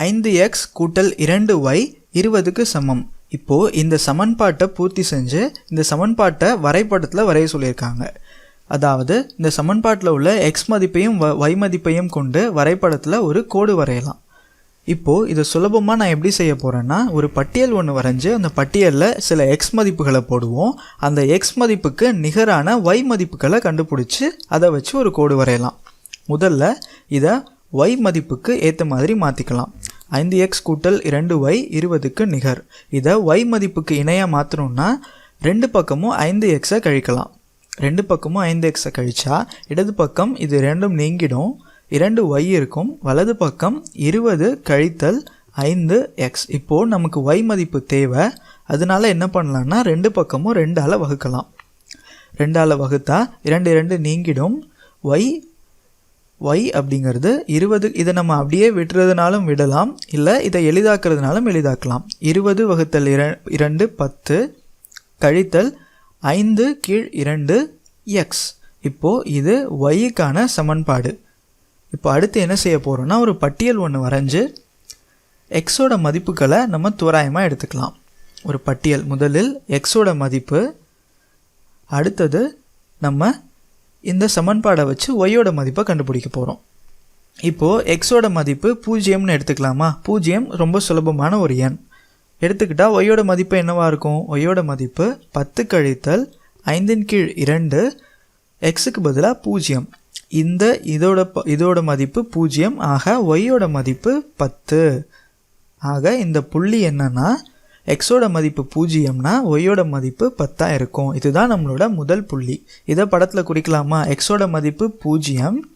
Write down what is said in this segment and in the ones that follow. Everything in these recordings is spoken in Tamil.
ஐந்து எக்ஸ் கூட்டல் இரண்டு ஒய் இருபதுக்கு சமம். இப்போது இந்த சமன்பாட்டை பூர்த்தி செஞ்சு இந்த சமன்பாட்டை வரைபடத்தில் வரைய சொல்லியிருக்காங்க. அதாவது இந்த சமன்பாட்டில் உள்ள எக்ஸ் மதிப்பையும் வ- y மதிப்பையும் கொண்டு வரைபடத்தில் ஒரு கோடு வரையலாம். இப்போது இதை சுலபமாக நான் எப்படி செய்ய போகிறேன்னா ஒரு பட்டியல் ஒன்று வரைஞ்சி அந்த பட்டியலில் சில எக்ஸ் மதிப்புகளை போடுவோம். அந்த எக்ஸ் மதிப்புக்கு நிகரான ஒய் மதிப்புகளை கண்டுபிடிச்சி அதை வச்சு ஒரு கோடு வரையலாம். முதல்ல இதை ஒய் மதிப்புக்கு ஏற்ற மாதிரி மாற்றிக்கலாம் ஐந்து எக்ஸ் கூட்டல் இரண்டு ஒய் இருபதுக்கு நிகர். இதை ஒய் மதிப்புக்கு இணையாக மாற்றணும்னா ரெண்டு பக்கமும் ஐந்து எக்ஸை கழிக்கலாம். ரெண்டு பக்கமும் ஐந்து எக்ஸை கழிச்சா இடது பக்கம் இது ரெண்டும் நீங்கிடும். இரண்டு ஒய் இருக்கும். வலது பக்கம் இருபது கழித்தல் ஐந்து எக்ஸ். இப்போது நமக்கு ஒய் மதிப்பு தேவை. அதனால என்ன பண்ணலான்னா ரெண்டு பக்கமும் ரெண்டால் வகுக்கலாம். ரெண்டால் வகுத்தா இரண்டு இரண்டு நீங்கிடும். ஒய் ஒய் அப்படிங்கிறது இருபது இதை நம்ம அப்படியே விட்டுறதுனாலும் விடலாம் இல்லை இதை எளிதாக்குறதுனாலும் எளிதாக்கலாம். இருபது வகுத்தல் இர இரண்டு பத்து கழித்தல் ஐந்து கீழ் இரண்டு எக்ஸ் இப்போது இது ஒய்க்கான சமன்பாடு. இப்போ அடுத்து என்ன செய்ய போகிறோம்னா ஒரு பட்டியல் ஒன்று வரைஞ்சி எக்ஸோட மதிப்புகளை நம்ம தோராயமாக எடுத்துக்கலாம். ஒரு பட்டியல் முதலில் எக்ஸோட மதிப்பு அடுத்தது நம்ம இந்த சமன்பாடை வச்சு ஒய்யோட மதிப்பை கண்டுபிடிக்க போகிறோம் இப்போது எக்ஸோட மதிப்பு பூஜ்ஜியம்னு எடுத்துக்கலாமா? பூஜ்ஜியம் ரொம்ப சுலபமான ஒரு எண். எடுத்துக்கிட்டால் ஒய்யோட மதிப்பு என்னவாக இருக்கும்? ஒய்யோட மதிப்பு பத்து கழித்தல் ஐந்தின் கீழ் இரண்டு எக்ஸுக்கு பதிலாக பூஜ்ஜியம். இந்த இதோட ப- இதோட மதிப்பு பூஜ்ஜியம் ஆக ஒய்யோட மதிப்பு பத்து. ஆக இந்த புள்ளி என்னென்னா எக்ஸோட மதிப்பு பூஜ்ஜியம்னா ஒய்யோட மதிப்பு பத்தாக இருக்கும். இதுதான் நம்மளோட முதல் புள்ளி. இதை படத்தில் குறிக்கலாமா? எக்ஸோட மதிப்பு பூஜ்ஜியம்.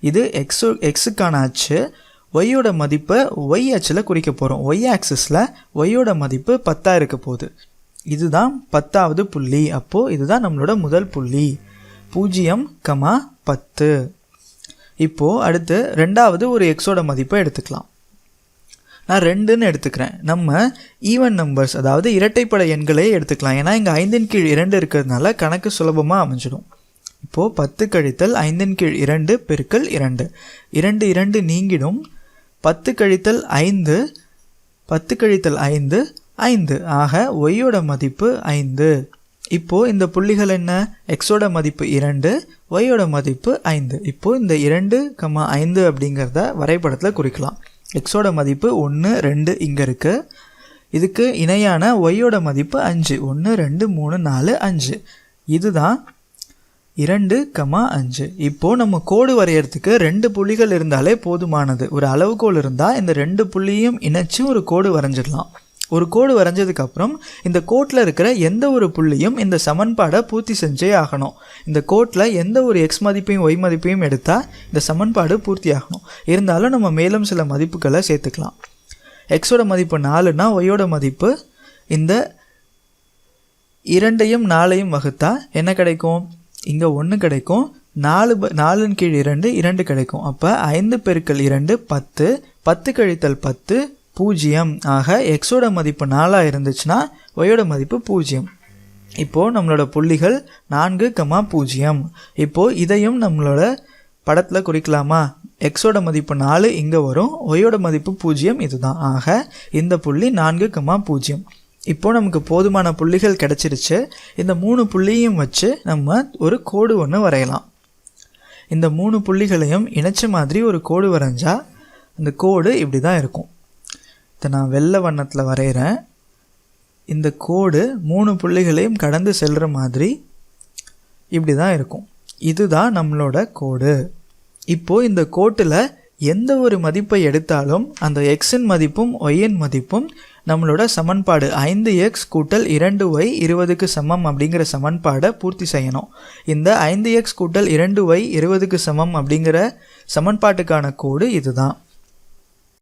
இது எக்ஸோ எக்ஸுக்கான அச்சு. ஒய்யோட மதிப்பை ஒய் அச்சில் குறிக்க போகிறோம் ஒய் ஆக்சிஸில் ஒய்யோட மதிப்பு பத்தாக இருக்க போகுது. இதுதான் பத்தாவது புள்ளி. அப்போது இதுதான் நம்மளோட முதல் புள்ளி. பூஜ்ஜியம் கமா பத்து. இப்போது அடுத்து ரெண்டாவது ஒரு எக்ஸோட மதிப்பை எடுத்துக்கலாம். நான் ரெண்டுன்னு எடுத்துக்கிறேன். நம்ம ஈவன் நம்பர்ஸ் அதாவது இரட்டைப்படை எண்களே எடுத்துக்கலாம். ஏன்னா இங்கே ஐந்தின் கீழ் இரண்டு இருக்கிறதுனால கணக்கு சுலபமாக அமைஞ்சிடும். இப்போது பத்து கழித்தல் ஐந்தின் கீழ் இரண்டு பெருக்கல் இரண்டு. இரண்டு இரண்டு நீங்கிடும். பத்து கழித்தல் ஐந்து பத்து கழித்தல் ஐந்து ஐந்து. ஆக ஒய்யோட மதிப்பு ஐந்து. இப்போது இந்த புள்ளிகள் என்ன? எக்ஸோட மதிப்பு இரண்டு ஒய்யோட மதிப்பு ஐந்து. இப்போது இந்த இரண்டு கம்மா ஐந்து அப்படிங்கிறத வரைபடத்தில் குறிக்கலாம். எக்ஸோட மதிப்பு ஒன்று ரெண்டு இங்கே இருக்குது இதுக்கு இணையான ஒய்யோட மதிப்பு அஞ்சு. ஒன்று ரெண்டு மூணு நாலு அஞ்சு. இதுதான் இரண்டு கமா அஞ்சு. இப்போது நம்ம கோடு வரையறதுக்கு ரெண்டு புள்ளிகள் இருந்தாலே போதுமானது. ஒரு அளவுகோல் இருந்தால் இந்த ரெண்டு புள்ளியும் இணைச்சி ஒரு கோடு வரைஞ்சிடலாம். ஒரு கோடு வரைஞ்சதுக்கப்புறம் இந்த கோட்டில் இருக்கிற எந்த ஒரு புள்ளியும் இந்த சமன்பாடை பூர்த்தி செஞ்சே ஆகணும். இந்த கோட்டில் எந்த ஒரு எக்ஸ் மதிப்பையும் ஒய் மதிப்பையும் எடுத்தால் இந்த சமன்பாடு பூர்த்தி ஆகணும். இருந்தாலும் நம்ம மேலும் சில மதிப்புகளை சேர்த்துக்கலாம். எக்ஸோட மதிப்பு நாலுனா ஒய்யோட மதிப்பு இந்த இரண்டையும் நாலையும் வகுத்தா என்ன கிடைக்கும்? இங்கே ஒன்று கிடைக்கும். நாலு ப நாலின் கீழ் இரண்டு இரண்டு கிடைக்கும். அப்போ ஐந்து பெருக்கள் இரண்டு பத்து. பத்து கழித்தல் பத்து பூஜ்ஜியம் ஆக எக்ஸோட மதிப்பு நாலாக இருந்துச்சுன்னா ஒயோட மதிப்பு பூஜ்ஜியம். இப்போது நம்மளோட புள்ளிகள் நான்கு கமா பூஜ்ஜியம். இப்போது இதையும் நம்மளோட படத்தில் குறிக்கலாமா? எக்ஸோட மதிப்பு நாலு இங்கே வரும் ஒயோட மதிப்பு பூஜ்ஜியம் இதுதான். ஆக இந்த புள்ளி நான்கு கமா பூஜ்ஜியம். இப்போது நமக்கு போதுமான புள்ளிகள் கிடச்சிருச்சு. இந்த மூணு புள்ளியும் வச்சு நம்ம ஒரு கோடு ஒன்று வரையலாம். இந்த மூணு புள்ளிகளையும் இணைச்ச மாதிரி ஒரு கோடு வரைஞ்சால் அந்த கோடு இப்படி தான் இருக்கும். இதை நான் வெள்ளை வண்ணத்தில் வரைகிறேன் இந்த கோடு மூணு புள்ளிகளையும் கடந்து செல்கிற மாதிரி இப்படி தான் இருக்கும். இதுதான் நம்மளோட கோடு. இப்போது இந்த கோட்டில் எந்த ஒரு மதிப்பை எடுத்தாலும் அந்த எக்ஸின் மதிப்பும் ஒய்யின் மதிப்பும் நம்மளோட சமன்பாடு ஐந்து எக்ஸ் கூட்டல் இரண்டு ஒய் இருபதுக்கு சமம் அப்படிங்கிற சமன்பாடை பூர்த்தி செய்யணும். இந்த ஐந்து எக்ஸ் கூட்டல் இரண்டு ஒய் இருபதுக்கு சமம் அப்படிங்கிற சமன்பாட்டுக்கான கோடு இதுதான்.